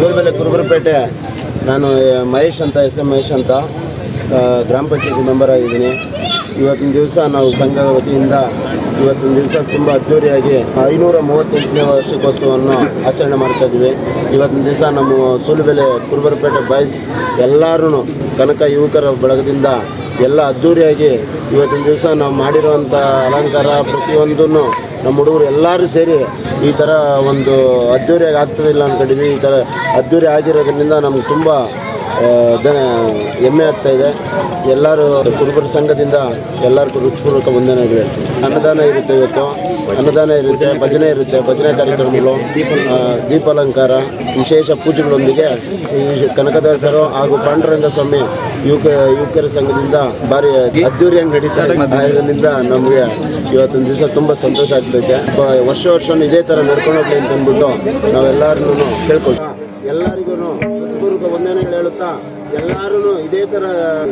ಸೂರ್ಬೆಲೆ ಕುರುಬರಪೇಟೆ, ನಾನು ಮಹೇಶ್ ಅಂತ, S M Mahesh ಅಂತ ಗ್ರಾಮ ಪಂಚಾಯತಿ ಮೆಂಬರ್ ಆಗಿದ್ದೀನಿ. ಇವತ್ತಿನ ದಿವಸ ನಾವು ಸಂಘದ ವತಿಯಿಂದ ಇವತ್ತಿನ ದಿವಸ ತುಂಬ ಅದ್ಧೂರಿಯಾಗಿ ಐನೂರ ಮೂವತ್ತೆಂಟನೇ ವಾರ್ಷಿಕೋತ್ಸವವನ್ನು ಆಚರಣೆ ಮಾಡ್ತಾ ಇದ್ದೀವಿ. ಇವತ್ತಿನ ದಿವಸ ನಮ್ಮ ಸೂಲುಬೆಲೆ ಕುರುಬರಪೇಟೆ ಬಾಯ್ಸ್ ಎಲ್ಲರೂ ಕನಕ ಯುವಕರ ಬಳಗದಿಂದ ಎಲ್ಲ ಅದ್ದೂರಿಯಾಗಿ ಇವತ್ತಿನ ದಿವಸ ನಾವು ಮಾಡಿರುವಂಥ ಅಲಂಕಾರ ಪ್ರತಿಯೊಂದನ್ನು ನಮ್ಮ ಹುಡುಗರು ಎಲ್ಲರೂ ಸೇರಿ ಈ ಥರ ಒಂದು ಅದ್ದೂರಿಯಾಗಿ ಆಗ್ತದಿಲ್ಲ ಅಂದ್ಕೊಂಡಿದ್ವಿ ಈ ಥರ ಅದ್ದೂರಿ ಆಗಿರೋದ್ರಿಂದ ನಮ್ಗೆ ತುಂಬ ದನ ಹೆಮ್ಮೆ ಆಗ್ತಾ ಇದೆ. ಎಲ್ಲರೂ ಕುರುಬರ ಸಂಘದಿಂದ ಎಲ್ಲರಿಗೂ ಹೃತ್ಪೂರ್ವಕ ವಂದನೆಗಳು ಹೇಳ್ತೀವಿ ಅನ್ನದಾನ ಇರುತ್ತೆ ಇವತ್ತು. ಅನ್ನದಾನ ಇರುತ್ತೆ, ಭಜನೆ ಇರುತ್ತೆ, ಭಜನೆ ಕಾರ್ಯಕ್ರಮಗಳು ದೀಪಾಲಂಕಾರ. ವಿಶೇಷ ಪೂಜೆಗಳೊಂದಿಗೆ ಕನಕದಾಸರು ಹಾಗೂ ಪಾಂಡುರಂಗ ಸ್ವಾಮಿ ಯುವಕ ಯುವಕರ ಸಂಘದಿಂದ ಭಾರಿ ಅದ್ದೂರಿಯಾಗಿ ನಡೀತಾ ಇದರಿಂದ ನಮಗೆ ಇವತ್ತೊಂದು ದಿವಸ ತುಂಬ ಸಂತೋಷ ಆಗ್ತೈತೆ. ವರ್ಷ ವರ್ಷ ಇದೇ ಥರ ನಡ್ಕೊಂಡು ಹೋಗ್ಲಿ ಅಂತ ಅಂದ್ಬಿಟ್ಟು ನಾವೆಲ್ಲರೂ ಕೇಳ್ಕೊಳ್ತಾ ಎಲ್ಲರಿಗೂ ಹೃತ್ಪೂರ್ವಕ ವಂದನೆಗಳು ಹೇಳುತ್ತಾ ಎಲ್ಲರೂ ಇದೇ ಥರ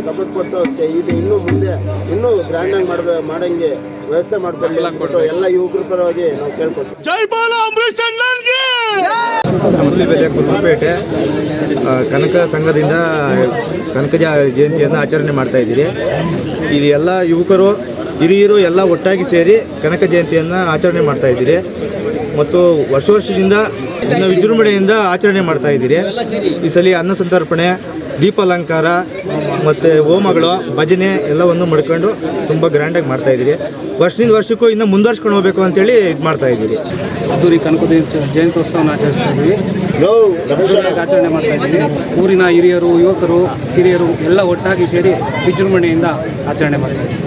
ಸಪೋರ್ಟ್ ಕೊಟ್ಟು ಇದು ಇನ್ನೂ ಮುಂದೆ ಇನ್ನೂ ಗ್ರ್ಯಾಂಡಾಗಿ ಮಾಡ್ಬೇ ಮಾಡಂಗೆ ವ್ಯವಸ್ಥೆ ಅಂದ್ಬಿಟ್ಟು ಎಲ್ಲ ಯುವಕರ ಪರವಾಗಿ ನಾವು ಕೇಳ್ಕೊಳ್ತೀವಿ. ಮುಸ್ಲಿಬೆಲೆ ಕುರುಬಪೇಟೆ ಕುರುಪೇಟೆ ಕನಕ ಸಂಘದಿಂದ ಕನಕ ಜಯಂತಿಯನ್ನು ಆಚರಣೆ ಮಾಡ್ತಾ ಇದ್ದೀರಿ. ಇಲ್ಲಿ ಎಲ್ಲ ಯುವಕರು, ಹಿರಿಯರು ಎಲ್ಲ ಒಟ್ಟಾಗಿ ಸೇರಿ ಕನಕ ಜಯಂತಿಯನ್ನು ಆಚರಣೆ ಮಾಡ್ತಾ ಇದ್ದೀರಿ. ಮತ್ತು ವರ್ಷ ವರ್ಷದಿಂದ ಇನ್ನು ವಿಜೃಂಭಣೆಯಿಂದ ಆಚರಣೆ ಮಾಡ್ತಾ ಇದ್ದೀರಿ. ಈ ಸಲ ಅನ್ನ ಸಂತರ್ಪಣೆ ದೀಪಾಲಂಕಾರ ಮತ್ತು ಹೋಮಗಳು ಭಜನೆ ಎಲ್ಲವನ್ನು ಮಾಡ್ಕೊಂಡು ತುಂಬ ಗ್ರ್ಯಾಂಡಾಗಿ ಮಾಡ್ತಾ ಇದ್ದೀರಿ. ವರ್ಷದಿಂದ ವರ್ಷಕ್ಕೂ ಇನ್ನೂ ಮುಂದುವರ್ಸ್ಕೊಂಡು ಹೋಗಬೇಕು ಅಂತೇಳಿ ಇದು ಮಾಡ್ತಾ ಇದ್ದೀರಿ. ಅದ್ದೂರಿ ಕನಕ ಜಯಂತ್ಯೋತ್ಸವನ ಆಚರಿಸ್ತಾ ಇದ್ದೀವಿ ಆಚರಣೆ ಮಾಡ್ತಾ ಇದ್ದೀವಿ. ಊರಿನ ಹಿರಿಯರು ಯುವಕರು ಹಿರಿಯರು ಎಲ್ಲ ಒಟ್ಟಾಗಿ ಸೇರಿ ವಿಜೃಂಭಣೆಯಿಂದ ಆಚರಣೆ ಮಾಡ್ತಾ ಇದ್ದೀವಿ.